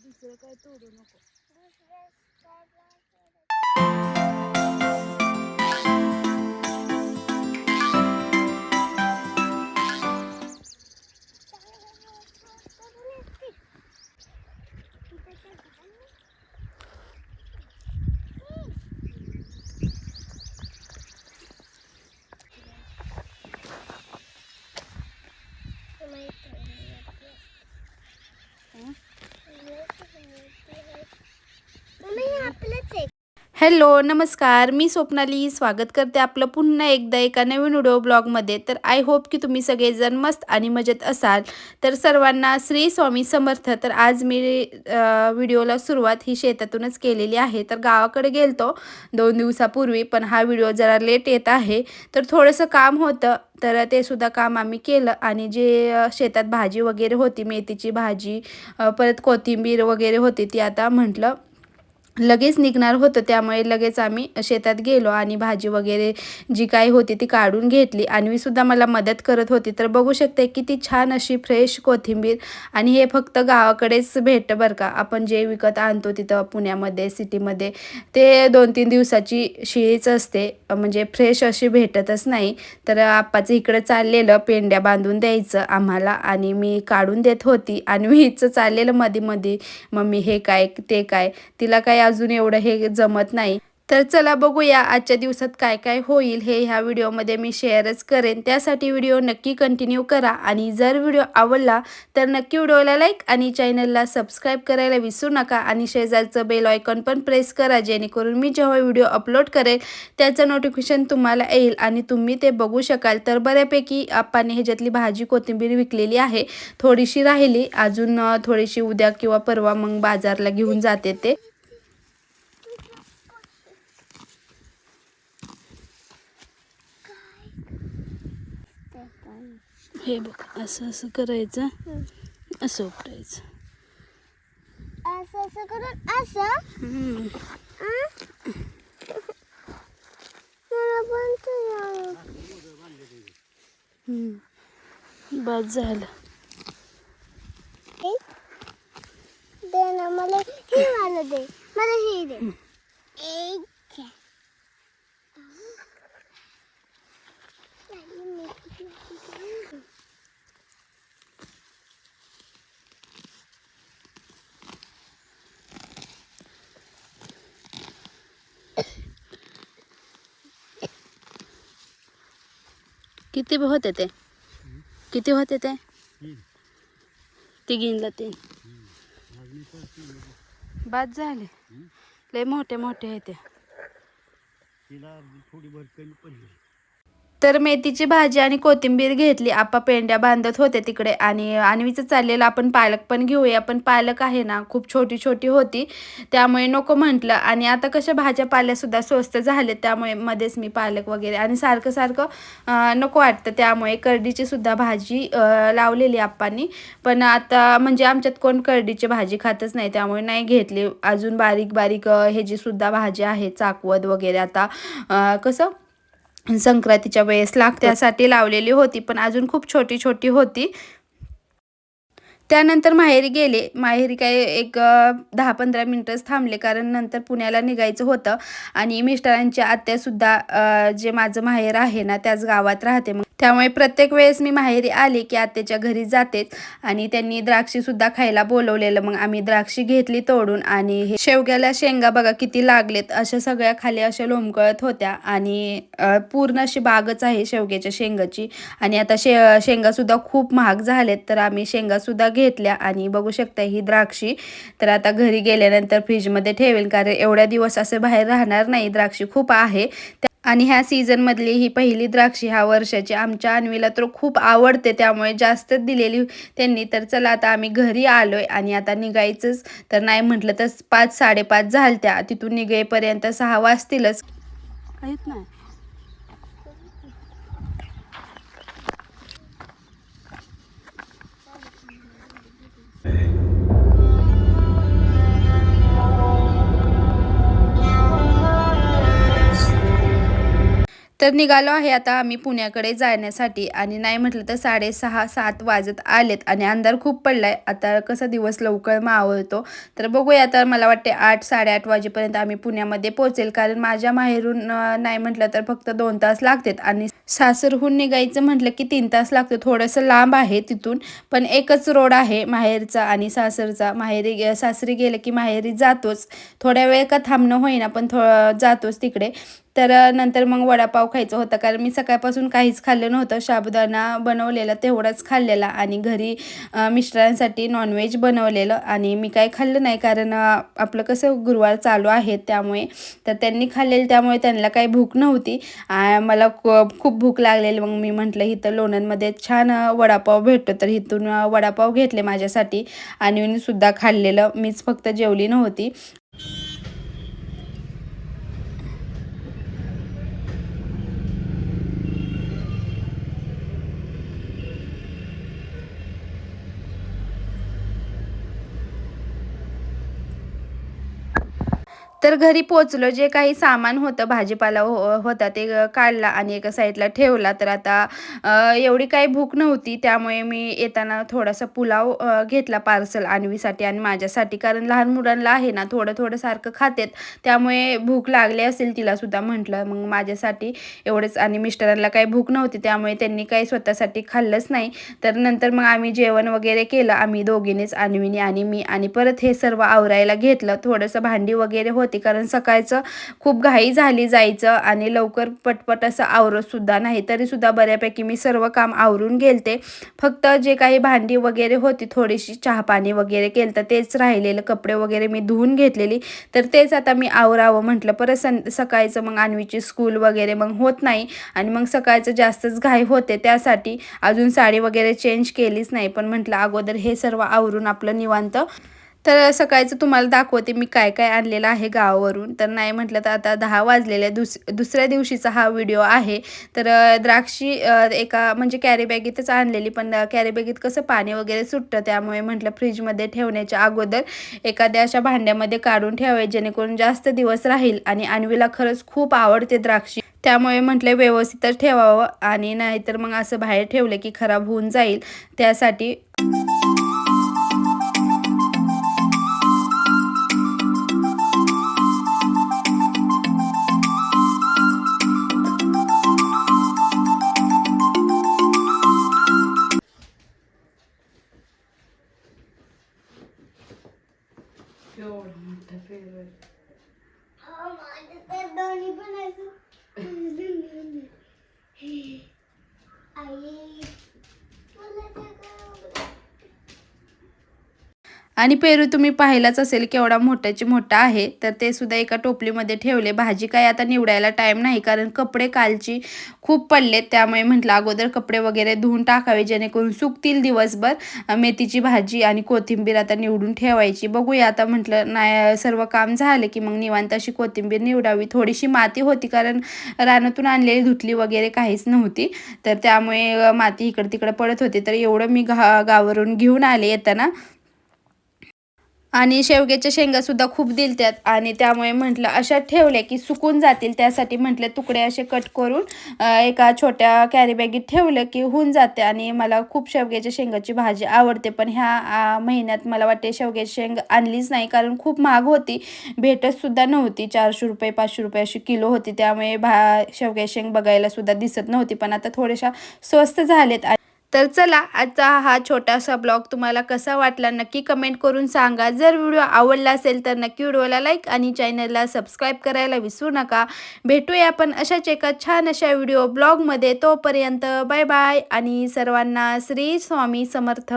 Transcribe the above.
दुसरं काय तोडू नको आपलंच हॅलो नमस्कार. मी स्वप्नाली स्वागत करते आपलं पुन्हा एकदा एका नवीन व्हिडिओ ब्लॉगमध्ये. तर आय होप की तुम्ही सगळेजण मस्त आणि मजेत असाल. तर सर्वांना श्री स्वामी समर्थ. तर आज मी व्हिडिओला सुरुवात ही शेतातूनच केलेली आहे. तर गावाकडे गेलतो दोन दिवसापूर्वी पण हा व्हिडिओ जरा लेट येत आहे. तर थोडंसं काम होतं तर ते सुद्धा काम आम्ही केलं. आणि जे शेतात भाजी वगैरे होती मेथीची भाजी परत कोथिंबीर वगैरे होती ती आता म्हटलं लगेच निघणार होतं त्यामुळे लगेच आम्ही शेतात गेलो आणि भाजी वगैरे जी काही होती ती काढून घेतली. आणि सुद्धा मला मदत करत होती. तर बघू शकते किती छान अशी फ्रेश कोथिंबीर आणि हे फक्त गावाकडेच भेटतं बरं का. आपण जे विकत आणतो तिथं पुण्यामध्ये सिटीमध्ये ते दोन तीन दिवसाची शिळीच असते. म्हणजे फ्रेश अशी भेटतच नाही. तर आप्पाचं इकडं चाललेलं पेंड्या बांधून द्यायचं आम्हाला आणि मी काढून देत होती. आणि मी हिचं चाललेलं मध्ये मध्ये मम्मी हे काय ते काय? तिला काय अजून एवढं हे जमत नाही. तर चला बघूया आजच्या दिवसात काय काय होईल हे ह्या व्हिडिओमध्ये मी शेअरच करेन. त्यासाठी व्हिडिओ नक्की कंटिन्यू करा आणि जर व्हिडिओ आवडला तर नक्की व्हिडिओला लाईक आणि चॅनलला सबस्क्राईब करायला विसरू नका आणि शेजारचं बेल आयकॉन पण प्रेस करा जेणेकरून मी जेव्हा व्हिडिओ अपलोड करेल त्याचं नोटिफिकेशन तुम्हाला येईल आणि तुम्ही ते बघू शकाल. तर बऱ्यापैकी आपण ह्याच्यातली भाजी कोथिंबीर विकलेली आहे. थोडीशी राहिली. अजून थोडीशी उद्या किंवा परवा मग बाजारला घेऊन जाते ते. हे बघ असं असं करायचं असं उपटायचं. असं असं करून असं. बस झालं? दे. ना मला हे मला दे. मला हे दे. एक किती होते ते? किती होते ते? तिघींला ते बाद झाले. लय मोठे मोठे आहे ते. तिला थोडी भर कमी पडली. तर मेथीची भाजी आणि कोथिंबीर घेतली. आपा पेंड्या बांधत होते तिकडे आणि आणवीचं चाललेलं आपण पालक पण घेऊया. पण पालक आहे ना खूप छोटी छोटी होती. त्यामुळे नको म्हटलं. आणि आता कशा भाज्या पाल्यासुद्धा स्वस्त झाले त्यामुळे मध्येच मी पालक वगैरे आणि सारखं सारखं नको वाटतं. त्यामुळे करडीची सुद्धा भाजी लावलेली आप्पांनी. पण आता म्हणजे आमच्यात कोण करडीची भाजी खातच नाही. त्यामुळे नाही घेतली. अजून बारीक बारीक हे ह्याची सुद्धा भाजी आहे चाकवत वगैरे आता कसं? संक्रांतीच्या वेळेस लागत्यासाठी लावलेली होती पण अजून खूप छोटी छोटी होती. त्यानंतर माहेरी गेले. माहेरी काय एक दहा पंधरा मिनटंच थांबले कारण नंतर पुण्याला निघायचं होतं. आणि मिस्टरांच्या आत्यासुद्धा जे माझं माहेर आहे ना त्याच गावात राहते. मग त्यामुळे प्रत्येक वेळेस मी माहेरी आले की आत्याच्या घरी जातेच आणि त्यांनी द्राक्षीसुद्धा खायला बोलवलेलं. मग आम्ही द्राक्षी घेतली तोडून आणि हे शेवग्याला शेंगा बघा किती लागलेत. अशा सगळ्या खाली अशा लोंबकळत होत्या आणि पूर्ण अशी बागच आहे शेवग्याच्या शेंगाची. आणि आता शे शेंगासुद्धा खूप महाग झालेत. तर आम्ही शेंगासुद्धा घेतल्या आणि बघू शकता ही द्राक्षी. तर आता घरी गेल्यानंतर फ्रीजमध्ये ठेवेल. कारण एवढ्या दिवस असे बाहेर राहणार नाही. द्राक्षी खूप आहे. आणि ह्या सीझनमधली ही पहिली द्राक्षी ह्या वर्षाची आमच्या अन्वीला तर खूप आवडते त्यामुळे जास्तच दिलेली त्यांनी. तर चला आता आम्ही घरी आलोय आणि आता निघायचंच. तर नाही म्हटलं तर पाच साडेपाच झालत्या. तिथून निघेपर्यंत सहा वाजतीलच. काहीच नाही. तर निघालो आहे आता आम्ही पुण्याकडे जाण्यासाठी. आणि नाही म्हटलं तर साडेसहा सात वाजत आलेत आणि अंधार खूप पडलाय. आता कसा दिवस लवकर मावळतो. तर बघूया तर मला वाटते आठ साडेआठ वाजेपर्यंत आम्ही पुण्यामध्ये पोहोचेल. कारण माझ्या माहेरून नाही म्हटलं तर फक्त दोन तास लागतात. आणि सासरहून निघायचं म्हटलं की तीन तास लागतं. थोडंसं लांब आहे तिथून पण एकच रोड आहे माहेरचा आणि सासरचा. माहेरी सासरी गेलं की माहेरी जातोच. थोड्या वेळ का थांबणं होईना पण थो जातोच तिकडे. तर नंतर मग वडापाव खायचा होता. कारण मी सकाळपासून काहीच खाल्लं नव्हतं. साबुदाणा बनवलेला तेवढाच खाल्लेला. आणि घरी मिस्टरांसाठी नॉनव्हेज बनवलेलं. आणि मी काही खाल्लं नाही. कारण आपलं कसं गुरुवार चालू आहे त्यामुळे. तर त्यांनी खाल्लेलं त्यामुळे त्यांना काही भूक नव्हती. मला खूप भूक लागलेली. मग मी म्हटलं इथं लोणंदमध्ये छान वडापाव भेटतो. तर इथून वडापाव घेतले माझ्यासाठी. आणि सुद्धा खाल्लेलं. मीच फक्त जेवली नव्हती. तर घरी पोचलो जे काही सामान होतं भाजीपाला हो होता ते काढला आणि एका साईडला ठेवला. तर आता एवढी काही भूक नव्हती त्यामुळे मी येताना थोडासा पुलाव घेतला पार्सल आणवीसाठी आणि माझ्यासाठी. कारण लहान मुलांना आहे ना थोडं थोडं सारखं खातेत. त्यामुळे भूक लागली असेल तिला सुद्धा म्हटलं. मग माझ्यासाठी एवढंच आणि मिस्टरांना काही भूक नव्हती त्यामुळे त्यांनी काही स्वतःसाठी खाल्लंच नाही. तर नंतर मग आम्ही जेवण वगैरे केलं. आम्ही दोघींनीच आणवीने आणि मी आणि परत हे सर्व आवरायला घेतलं. थोडंसं भांडी वगैरे होतं. कारण सकाळचं खूप घाई झाली जायचं आणि लवकर पटपट असं आवरतसुद्धा नाही. तरीसुद्धा बऱ्यापैकी मी सर्व काम आवरून गेलते फक्त जे काही भांडी वगैरे होती थोडीशी चहा पाणी वगैरे केलं तर तेच राहिलेलं. कपडे वगैरे मी धुवून घेतलेली. तर तेच आता मी आवरावं म्हटलं. परत सं सकाळचं मग आणवीची स्कूल वगैरे मग होत नाही. आणि मग सकाळचं जास्तच घाई होते. त्यासाठी अजून साडी वगैरे चेंज केलीच नाही. पण म्हटलं अगोदर हे सर्व आवरून आपलं निवांत तर सकाळचं तुम्हाला दाखवते मी काय काय आणलेलं आहे गावावरून. तर नाही म्हटलं तर आता दहा वाजलेले दुस दुसऱ्या दिवशीचा हा व्हिडिओ आहे. तर द्राक्षी एका म्हणजे कॅरी बॅगीतच आणलेली. पण कॅरीबॅगेत कसं पाणी वगैरे सुटतं त्यामुळे म्हटलं फ्रीजमध्ये ठेवण्याच्या अगोदर एखाद्या अशा भांड्यामध्ये काढून ठेवावे. जेणेकरून जास्त दिवस राहील आणि अन्वीला खरंच खूप आवडते द्राक्षी. त्यामुळे म्हटलं व्यवस्थितच ठेवावं आणि नाहीतर मग असं बाहेर ठेवलं की खराब होऊन जाईल. त्यासाठी हा, माझं तर दोन्ही पण असं आई मला ते काय आणि पेरू तुम्ही पाहिलाच असेल केवढा मोठ्याची मोठा आहे तर ते सुद्धा एका टोपलीमध्ये ठेवले. भाजी काय आता निवडायला टाईम नाही कारण कपडे कालची खूप पडलेत त्यामुळे म्हटलं अगोदर कपडे वगैरे धुवून टाकावे जेणेकरून सुकतील दिवसभर. मेथीची भाजी आणि कोथिंबीर आता निवडून ठेवायची. बघूया आता म्हटलं नाही सर्व काम झालं की मग निवांत अशी कोथिंबीर निवडावी. थोडीशी माती होती कारण रानातून आणलेली धुतली वगैरे काहीच नव्हती. तर त्यामुळे माती इकडं तिकडं पडत होती. तर एवढं मी घा गावावरून घेऊन आले येताना. आणि शेवग्याच्या शेंगा सुद्धा खूप दिलत्यात. आणि त्यामुळे म्हटलं अशा ठेवल्या की सुकून जातील. त्यासाठी म्हटलं तुकडे असे कट करून एका छोट्या कॅरीबॅगीत ठेवलं की होऊन जाते. आणि मला खूप शेवग्याच्या शेंगाची भाजी आवडते. पण ह्या महिन्यात मला वाटते शेवग्याची शेंग आणलीच नाही. कारण खूप महाग होती. भेटतसुद्धा नव्हती. चारशे रुपये पाचशे रुपये अशी किलो होती. त्यामुळे भा शेवग्याची शेंग बघायला सुद्धा दिसत नव्हती. पण आता थोड्याशा स्वस्त झालेत. तर चला आजचा हा छोटासा ब्लॉग तुम्हाला कसा वाटला नक्की कमेंट करून सांगा. जर व्हिडिओ आवडला असेल तर नक्की व्हिडिओला लाईक आणि चॅनलला सबस्क्राईब करायला विसरू नका. भेटूया आपण अशाच एका छान अशा व्हिडिओ ब्लॉगमध्ये. तोपर्यंत बाय बाय आणि सर्वांना श्री स्वामी समर्थ.